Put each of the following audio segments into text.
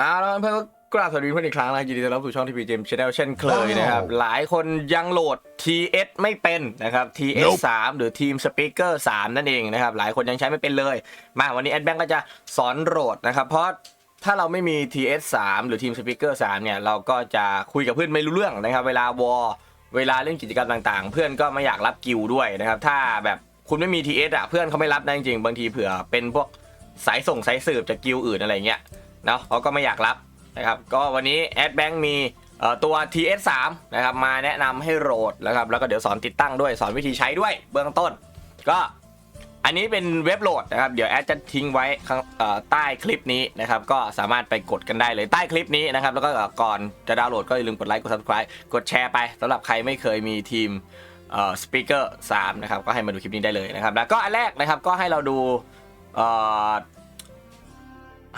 เอาแล้วเพื่อนก็กราบสวัสดีเพื่อนอีกครั้งนะยินดีต้อนรับสู่ช่องทีพีเจมชแนลเช่นเคยนะครับ หลายคนยังโหลด TS ไม่เป็นนะครับ TS 3หรือ Team Speaker 3 นั่นเองนะครับ หลายคนยังใช้ไม่เป็นเลย มาวันนี้แอดแบงก็จะสอนโหลดนะครับ เพราะถ้าเราไม่มี TS 3หรือ Team Speaker 3 เนี่ย เราก็จะคุยกับเพื่อนไม่รู้เรื่องนะครับ เวลาวอลเวลาเล่นกิจกรรมต่างๆ เพื่อนก็ไม่อยากรับกิวด้วยนะครับ ถ้าแบบคุณไม่มี TS อะเพื่อนเขาไม่รับนะจริงๆ บางทีเผื่อเป็นพวกสายส่งสายสืบจากกิวอื่นอะไรเงี้ย เนาะเขาก็ไม่อยากรับนะครับก็วันนี้แอดแบงมีตัว TS3 นะครับมาแนะนำให้โหลดนะครับแล้วก็เดี๋ยวสอนติดตั้งด้วยสอนวิธีใช้ด้วยเบื้องต้น ก็อันนี้เป็นเว็บโหลดนะครับเดี๋ยวแอดจะทิ้งไว้ข้างใต้คลิปนี้นะครับก็สามารถไปกดกันได้เลยใต้คลิปนี้นะครับแล้วก็ก่อนจะดาวน์โหลดก็อย่าลืมกดไลค์กด subscribe กดแชร์ไปสำหรับใครไม่เคยมีทีมเอ่อสปีกเกอร์3นะครับก็ให้มาดูคลิปนี้ได้เลยนะครับแล้วก็อันแรกนะครับก็ให้เราดูเอ่อ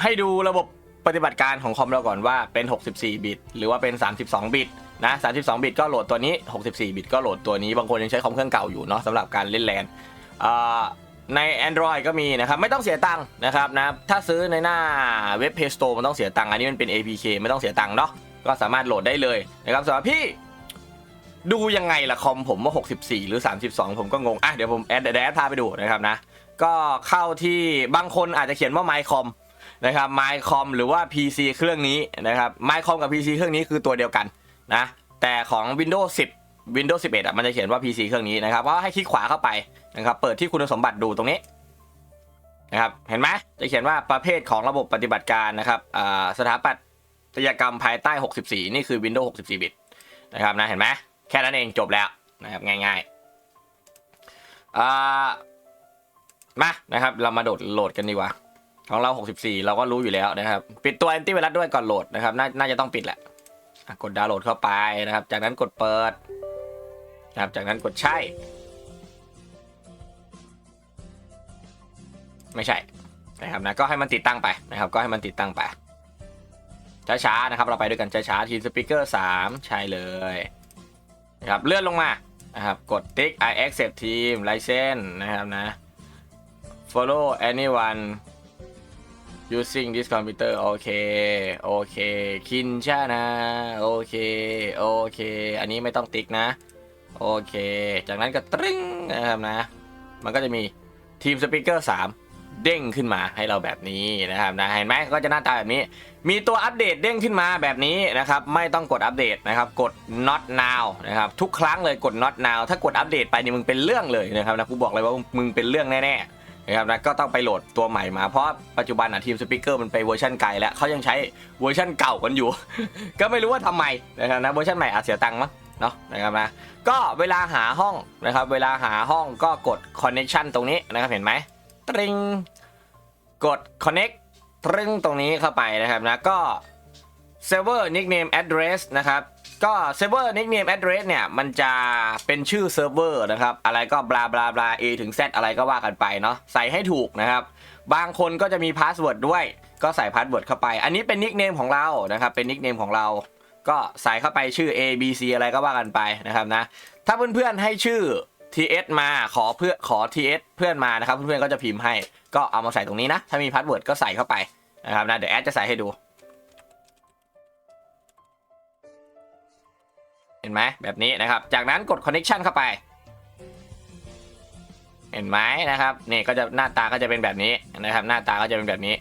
ให้ดูระบบ ปฏิบัติการของคอมเราก่อนว่าเป็น 64 บิต หรือว่าเป็น 32 บิตนะ32 บิตก็โหลดตัวนี้ 64 บิตก็โหลดตัวนี้ บางคนยังใช้คอมเครื่องเก่าอยู่เนาะสำหรับการเล่นแลนเอ่อใน Android ก็มีนะครับ ไม่ต้องเสียตังค์นะครับนะถ้าซื้อในหน้าเว็บ Play Store มันต้องเสียตังค์อันนี้มันเป็น APK ไม่ต้องเสียตังค์เนาะก็สามารถโหลดได้เลยนะครับสำหรับพี่ดูยังไงล่ะคอมผมว่า 64 หรือ 32 ผมก็งง อะเดี๋ยวผมแอดแอดพาไปดูนะครับนะ ก็เข้าที่บางคนอาจจะเขียนว่า mycom นะครับ mycom หรือว่า PC เครื่องนี้นะครับ mycom กับ PC เครื่องนี้คือตัวเดียวกันนะแต่ของ Windows 10 Windows 11อะมันจะเขียนว่า PC เครื่องนี้นะครับก็ให้คลิกขวาเข้าไปนะครับเปิดที่คุณสมบัติดูตรงนี้นะครับเห็นไหมจะเขียนว่าประเภทของระบบปฏิบัติการนะครับสถาปัตยกรรมภายใต้ 64 นี่คือ Windows 64 บิตนะครับนะเห็นไหมแค่นั้นเองจบแล้วนะครับง่ายๆอ่ามานะครับเรามาโดดโหลดกันดีกว่า ของเรา 64 เราก็รู้อยู่แล้วนะครับ ปิดตัวแอนตี้ไวรัสด้วยก่อนโหลดนะครับนาน่าจะต้องปิดแหละอะกดดาวน์โหลดเข้าไปนะครับ จากนั้นกดเปิดนะครับจากนั้นกดใช่ ไม่ใช่นะครับนะก็ให้มันติดตั้งไปนะครับ ก็ให้มันติดตั้งไปช้าๆนะครับ เราไปด้วยกันช้าๆทีสปีกเกอร์3ใช่เลยนะครับเลื่อนลงมานะครับกดติ๊ก I accept team license นะครับนะ follow anyone using this computer โอเค โอเค คินชานะ โอเค โอเค อันนี้ไม่ต้องติ๊กนะ โอเค จากนั้นก็ตริ้งนะครับนะ มันก็จะมีทีมสปีกเกอร์3เด้งขึ้นมาให้เราแบบนี้นะครับนะ เห็นไหมก็จะหน้าตาแบบนี้ มีตัวอัปเดตเด้งขึ้นมาแบบนี้นะครับ ไม่ต้องกดอัปเดตนะครับ กด not now นะครับ ทุกครั้งเลยกด not now ถ้ากดอัปเดตไปนี่มึงเป็นเรื่องเลยนะครับนะ กูบอกเลยว่ามึงเป็นเรื่องแน่ๆ นะครับนะก็ต้องไปโหลดตัวใหม่มาเพราะปัจจุบันอะทีมสปีกเกอร์มันไปเวอร์ชันไกลแล้วเขายังใช้เวอร์ชันเก่ากันอยู่ ก็ไม่รู้ว่าทำไมนะครับนะเวอร์ชันใหม่อาจเสียตังค์มั้งเนาะนะครับนะก็เวลาหาห้องนะครับเวลาหาห้องก็กด connection ตรงนี้นะครับเห็นไหมตริงกด connect ตริงตรงนี้เข้าไปนะครับนะก็ server nickname address นะครับ ก็ server nickname address เนี่ย มันจะเป็นชื่อเซิร์ฟเวอร์นะครับ อะไรก็บลาบลาบลา a ถึง z อะไรก็ว่ากันไปเนาะใส่ให้ถูกนะครับ บางคนก็จะมีพาสเวิร์ดด้วย ก็ใส่พาสเวิร์ดเข้าไป อันนี้เป็นนิกเนมของเรานะครับเป็นนิกเนมของเรา ก็ใส่เข้าไปชื่อ a b c อะไรก็ว่ากันไปนะครับนะถ้าเพื่อนๆให้ชื่อ ts มาขอเพื่อขอ ts เพื่อนมานะครับเพื่อนๆก็จะพิมพ์ให้ ก็เอามาใส่ตรงนี้นะถ้ามีพาสเวิร์ดก็ใส่เข้าไปนะครับนะเดี๋ยวแอดจะใส่ให้ดู เห็นไหมแบบนี้นะครับ จากนั้นกด connection เข้าไป เห็นไหมนะครับนี่ก็จะหน้าตาก็จะเป็นแบบนี้นะครับ หน้าตาก็จะเป็นแบบนี้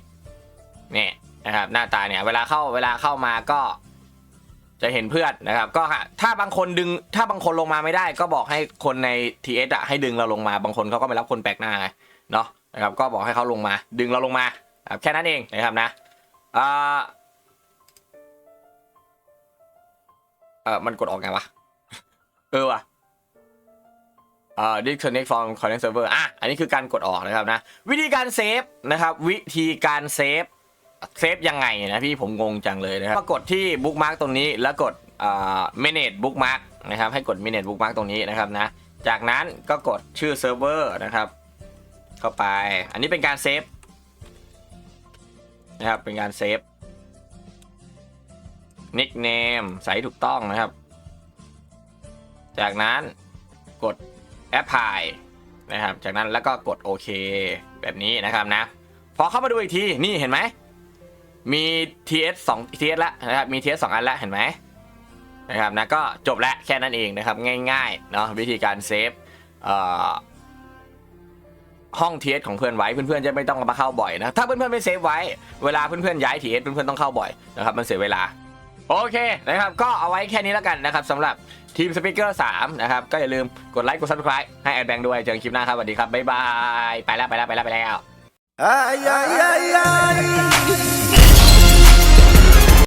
นี่นะครับ หน้าตาเนี่ยเวลาเข้าเวลาเข้ามาก็จะเห็นเพื่อนนะครับ ก็ถ้าบางคนดึง ถ้าบางคนลงมาไม่ได้ ก็บอกให้คนใน TS อะให้ดึงเราลงมาบางคนเขาก็ไม่รับคนแปลกหน้าไงเนาะนะครับ ก็บอกให้เขาลงมา ดึงเราลงมาแค่นั้นเองนะครับนะอ่า เออมันกดออกไงวะ เออว่ะอ่อ disconnect from current server อะ อันนี้คือการกดออกนะครับนะ วิธีการเซฟนะครับ วิธีการเซฟ เซฟยังไงนะพี่ผมงงจังเลยนะครับกดที่ bookmark ตรงนี้แล้วกดอ่อ manage bookmark นะครับ ให้กด manage bookmark ตรงนี้นะครับนะ จากนั้นก็กดชื่อเซิร์ฟเวอร์นะครับ เข้าไป อันนี้เป็นการเซฟนะครับ เป็นการเซฟ นิกเนมใส่ถูกต้องนะครับ จากนั้นกด apply นะครับ จากนั้นแล้วก็กดโอเคแบบนี้นะครับนะ พอเข้ามาดูอีกทีนี่เห็นไหม มี TS 2 TS ละนะครับ มี TS 2 อันละเห็นไหมนะครับนะก็จบแล้วแค่นั้นเองนะครับ ง่ายๆเนาะวิธีการเซฟเอ่อห้อง TS ของเพื่อนไว้เพื่อนๆจะไม่ต้องมาเข้าบ่อยนะถ้าเพื่อนๆไม่เซฟไว้เวลาเพื่อนๆย้าย TS เพื่อนๆต้องเข้าบ่อยนะครับมันเสียเวลา โอเคนะครับ ก็เอาไว้แค่นี้แล้วกันนะครับสำหรับทีมสปิเกอร์3นะครับ ก็อย่าลืมกดไลค์กด subscribe ให้แอดแบงค์ด้วย เจอกันคลิปหน้าครับ สวัสดีครับ บ๊ายบาย ไปแล้วไปแล้วไปแล้วไปแล้ว